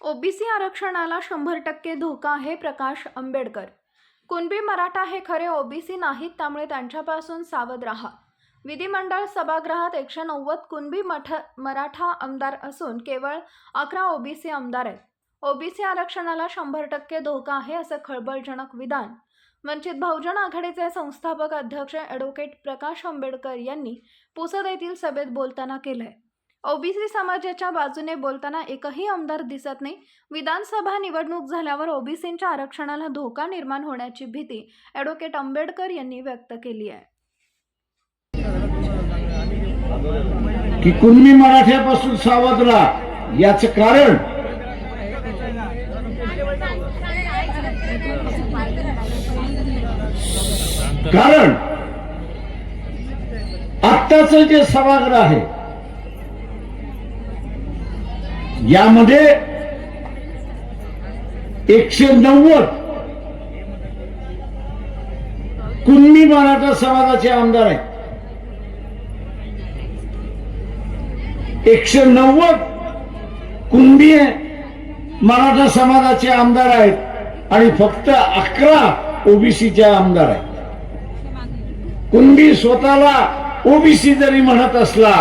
OBC आरक्षणाला शंभर टक्के धोका आहे प्रकाश आंबेडकर. कुणबी मराठा हे खरे ओबीसी नाहीत त्यामुळे त्यांच्यापासून सावध राहा. विधिमंडळ सभागृहात एकशे नव्वद कुणबी मठ मराठा आमदार असून केवळ अकरा ओबीसी आमदार आहेत. ओबीसी आरक्षणाला शंभर टक्के धोका आहे असं खळबळजनक विधान. वंचित बहुजन आघाडीचे संस्थापक अध्यक्ष ॲडव्होकेट प्रकाश आंबेडकर यांनी पुसद येथील सभेत बोलताना केलं आहे ओबीसी समाजाच्या बाजूने बोलताना एकही आमदार दिसत नाही. विधानसभा निवडणूक झाल्यावर ओबीसींच्या आरक्षणाला धोका निर्माण होण्याची भीती ॲडव्होकेट आंबेडकर यांनी व्यक्त केली आहे. की कुणबी मराठ्यापासून सावध राहा याच कारण? कारण आत्ताच जे सभागृह आहे यामध्ये एकशे नव्वद कुणबी मराठा समाजाचे आमदार आहेत. एकशे नव्वद कुणबी मराठा समाजाचे आमदार आहेत आणि फक्त अकरा ओबीसीचे आमदार आहेत. कुणबी स्वतःला ओबीसी जरी म्हणत असला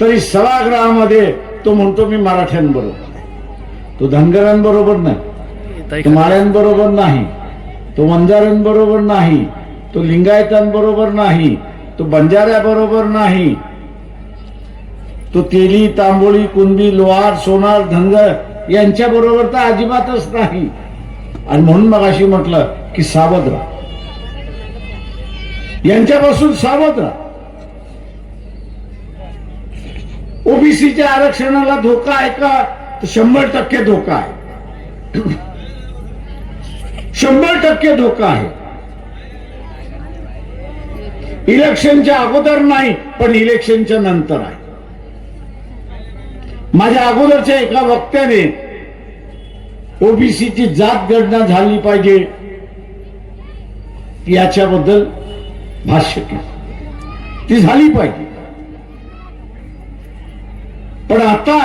तरी सभागृहामध्ये तो म्हणतो मी मराठ्यांबरोबर आहे. तो धनगरांबरोबर नाही. तो माळ्यांबरोबर नाही. तो वंजारांबरोबर नाही. तो लिंगायतांबरोबर नाही. तो बंजाऱ्याबरोबर नाही. तो तेली तांबोळी कुंदी लोहार सोनार धनगर यांच्या बरोबर तर अजिबातच नाही. आणि म्हणून मग अशी म्हटलं की सावध राहा. यांच्यापासून सावध राहा. ओबीसीच्या आरक्षणाला धोका आहे का? तर शंभर टक्के धोका आहे. शंभर टक्के धोका आहे. इलेक्शनच्या अगोदर नाही पण इलेक्शनच्या नंतर आहे. माझ्या अगोदरच्या एका वक्त्याने ओबीसीची जात गणना झाली पाहिजे. याच्याबद्दल भाष्य केलं. ती झाली पाहिजे. पण आता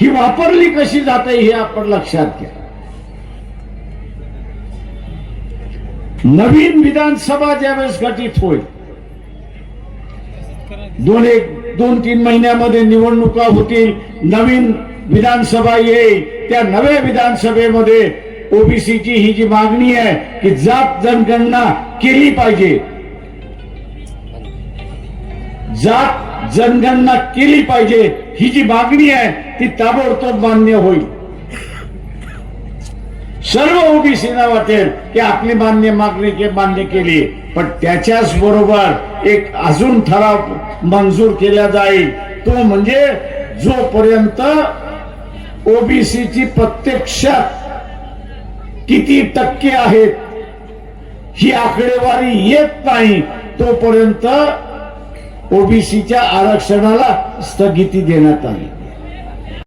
ही वापरली कशी जाते हे आपण लक्षात घ्या. नवीन विधानसभा ज्यावेळेस घटित होईल दोन एक दोन तीन महिन्यामध्ये निवडणुका होतील नवीन विधानसभा येईल त्या नव्या विधानसभेमध्ये ओबीसीची ही जी मागणी आहे की जात जनगणना केली पाहिजे. जात जनगणना केली पाहिजे. ही जी मागणी आहे ती ताबडतोब मान्य होईल. सर्व ओबीसीना वाटेल की आपली मान्य मागणी के मान्य केली पण त्याच्याच बरोबर एक अजून ठराव मंजूर केला जाईल. तो म्हणजे जोपर्यंत ओबीसीची प्रत्यक्ष किती टक्के आहेत ही आकडेवारी येत नाही तोपर्यंत ओबीसीच्या आरक्षणाला स्थगिती देण्यात आली.